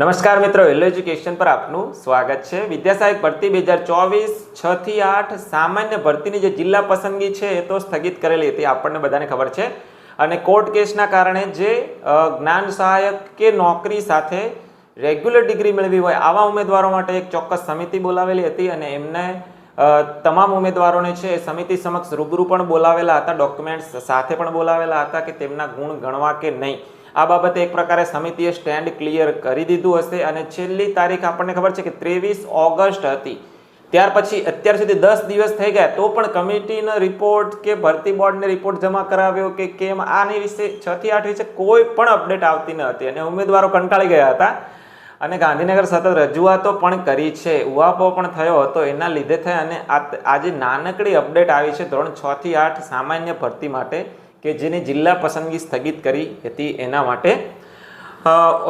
નમસ્કાર મિત્રો વેલો એજ્યુકેશન પર આપનું સ્વાગત છે. વિદ્યાસહાયક ભરતી બે હજાર ચોવીસ છ થી આઠ સામાન્ય ભરતીની જે જિલ્લા પસંદગી છે એ તો સ્થગિત કરેલી હતી, આપણને બધાને ખબર છે. અને કોર્ટ કેસના કારણે જે જ્ઞાન સહાયક કે નોકરી સાથે રેગ્યુલર ડિગ્રી મેળવી હોય, આવા ઉમેદવારો માટે એક ચોક્કસ સમિતિ બોલાવેલી હતી અને એમને તમામ ઉમેદવારોને છે એ સમિતિ સમક્ષ રૂબરૂ પણ બોલાવેલા હતા ડોક્યુમેન્ટ્સ સાથે પણ બોલાવેલા હતા કે તેમના ગુણ ગણવા કે નહીં. આ બાબતે એક પ્રકારે સમિતિએ સ્ટેન્ડ ક્લિયર કરી દીધું હશે અને છેલ્લી તારીખ આપણને ખબર છે કે ત્રેવીસ ઓગસ્ટ હતી. ત્યાર પછી અત્યાર સુધી દસ દિવસ થઈ ગયા, તો પણ કમિટીનો રિપોર્ટ કે ભરતી બોર્ડને રિપોર્ટ જમા કરાવ્યો કે કેમ, આની વિશે છ થી આઠ વિશે કોઈ પણ અપડેટ આવતી ન હતી અને ઉમેદવારો કંટાળી ગયા હતા. અને ગાંધીનગર સતત રજૂઆતો પણ કરી છે ઉહાપો પણ થયો હતો, એના લીધે થઈ અને આજે નાનકડી અપડેટ આવી છે ધોરણ છ થી આઠ સામાન્ય ભરતી માટે. કે જેની જિલ્લા પસંદગી સ્થગિત કરી હતી એના માટે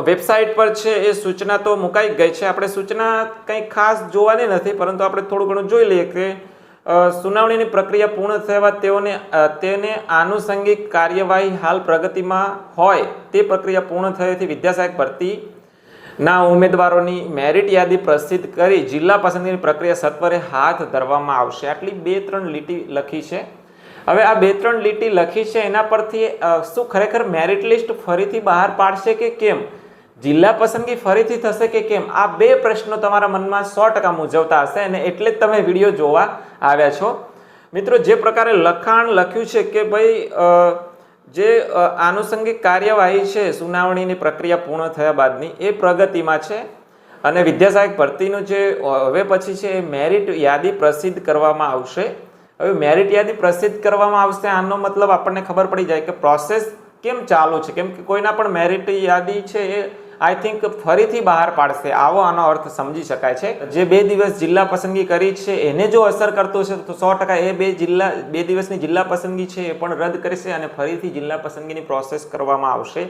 વેબસાઇટ પર છે એ સૂચના તો મુકાઈ ગઈ છે. આપણે સૂચના કંઈ ખાસ જોવાની નથી, પરંતુ આપણે થોડું ઘણું જોઈ લઈએ કે સુનાવણીની પ્રક્રિયા પૂર્ણ થવા તેઓને તેને આનુષંગિક કાર્યવાહી હાલ પ્રગતિમાં હોય તે પ્રક્રિયા પૂર્ણ થયેથી વિદ્યાસહાયક ભરતી ના ઉમેદવારોની મેરિટ યાદી પ્રસિદ્ધ કરી જિલ્લા પસંદગીની પ્રક્રિયા સત્વરે હાથ ધરવામાં આવશે. આટલી બે ત્રણ લીટી લખી છે. હવે આ બે ત્રણ લીટી લખી છે, એના પરથી શું ખરેખર મેરિટ લિસ્ટ ફરીથી બહાર પાડશે કે કેમ? જિલ્લા પસંદગી ફરીથી થશે કે કેમ? આ બે પ્રશ્નો તમારા મનમાં સો ટકા મૂંઝવતા હશે અને એટલે જ તમે વીડિયો જોવા આવ્યા છો. મિત્રો, જે પ્રકારે લખાણ લખ્યું છે કે ભાઈ જે આનુષંગિક કાર્યવાહી છે, સુનાવણીની પ્રક્રિયા પૂર્ણ થયા બાદની, એ પ્રગતિમાં છે. અને વિદ્યાસહાયક ભરતીનું જે હવે પછી છે, એ મેરિટ યાદી પ્રસિદ્ધ કરવામાં આવશે. હવે મેરિટ યાદી પ્રસિદ્ધ કરવામાં આવશે, આનો મતલબ આપણને ખબર પડી જાય કે પ્રોસેસ કેમ ચાલુ છે? કેમ કે કોઈના પણ મેરિટ યાદી છે એ આઈ થિંક ફરીથી બહાર પાડશે. આવો આનો અર્થ સમજી શકાય છે. જે બે દિવસ જિલ્લા પસંદગી કરી છે, એને જો અસર કરતો છે, તો સો ટકા એ બે જિલ્લા, બે દિવસની જિલ્લા પસંદગી છે એ પણ રદ કરશે અને ફરીથી જિલ્લા પસંદગીની પ્રોસેસ કરવામાં આવશે.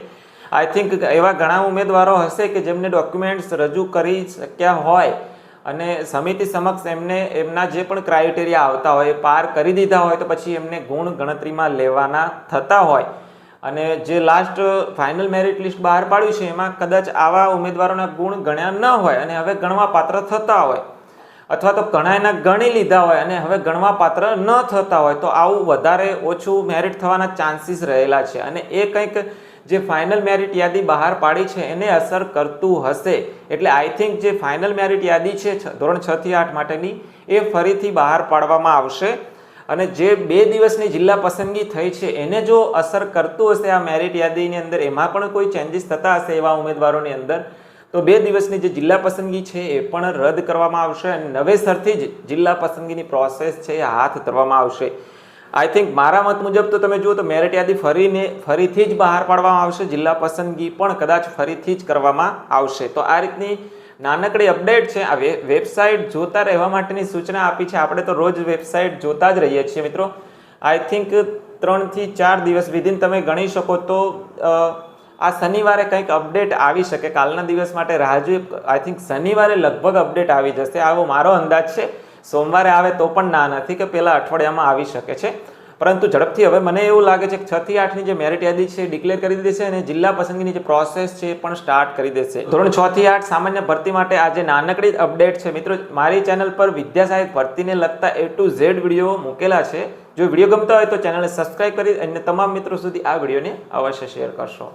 આઈ થિંક એવા ઘણા ઉમેદવારો હશે કે જેમને ડોક્યુમેન્ટ્સ રજૂ કરી શક્યા હોય. અને સમિતિ સમક્ષ એમને એમના જે પણ ક્રાઇટેરિયા આવતા હોય, એ પાર કરી દીધા હોય તો પછી એમને ગુણ ગણતરીમાં લેવાના થતા હોય. અને જે લાસ્ટ ફાઇનલ મેરિટ લિસ્ટ બહાર પાડ્યું છે, એમાં કદાચ આવા ઉમેદવારોના ગુણ ગણ્યા ન હોય અને હવે ગણવા પાત્ર થતા હોય, અથવા તો ઘણા એના ગણી લીધા હોય અને હવે ગણવા પાત્ર ન થતા હોય, તો આવું વધારે ઓછું મેરિટ થવાના ચાન્સીસ રહેલા છે. અને એ કંઈક જે ફાઇનલ મેરિટ યાદી બહાર પાડી છે એને અસર કરતું હશે. એટલે આઈ થિંક જે ફાઇનલ મેરિટ યાદી છે ધોરણ છ થી આઠ માટેની, એ ફરીથી બહાર પાડવામાં આવશે. અને જે બે દિવસની જિલ્લા પસંદગી થઈ છે, એને જો અસર કરતું હશે આ મેરિટ યાદીની અંદર, એમાં પણ કોઈ ચેન્જીસ થતા હશે એવા ઉમેદવારોની અંદર, તો બે દિવસની જે જિલ્લા પસંદગી છે, એ પણ રદ કરવામાં આવશે અને નવેસરથી જ જિલ્લા પસંદગીની પ્રોસેસ છે, એ હાથ ધરવામાં આવશે. આઈ થિંક મારા મત મુજબ તો તમે જુઓ તો મેરિટ યાદી ફરીને, ફરીથી જ બહાર પાડવામાં આવશે. જિલ્લા પસંદગી પણ કદાચ ફરીથી જ કરવામાં આવશે. તો આ રીતની નાનકડી અપડેટ છે. આ વેબસાઇટ જોતા રહેવા માટેની સૂચના આપી છે. આપણે તો રોજ વેબસાઇટ જોતા જ રહીએ છીએ મિત્રો. આઈ થિંક ત્રણથી ચાર દિવસ વિધિન તમે ગણી શકો તો આ શનિવારે કંઈક અપડેટ આવી શકે. કાલના દિવસ માટે રાહ જોઈએ આઈ થિંક શનિવારે લગભગ અપડેટ આવી જશે. આવો મારો અંદાજ છે. સોમવારે આવે તો પણ ના, નથી કે પેલા અઠવાડિયામાં આવી શકે છે. પરંતુ ઝડપથી હવે મને એવું લાગે છે કે છ થી આઠની જે મેરિટ યાદી છે ડિક્લેર કરી દેશે અને જિલ્લા પસંદગીની જે પ્રોસેસ છે એ પણ સ્ટાર્ટ કરી દેશે. ધોરણ છ થી આઠ સામાન્ય ભરતી માટે આજે નાનકડી અપડેટ છે, મિત્રો, મારી ચેનલ પર વિદ્યાસહાયક ભરતીને લગતા એ ટુ ઝેડ વીડિયો મૂકેલા છે. જો વીડિયો ગમતા હોય તો ચેનલને સબસ્ક્રાઈબ કરી અને તમામ મિત્રો સુધી આ વિડીયોને અવશ્ય શેર કરશો.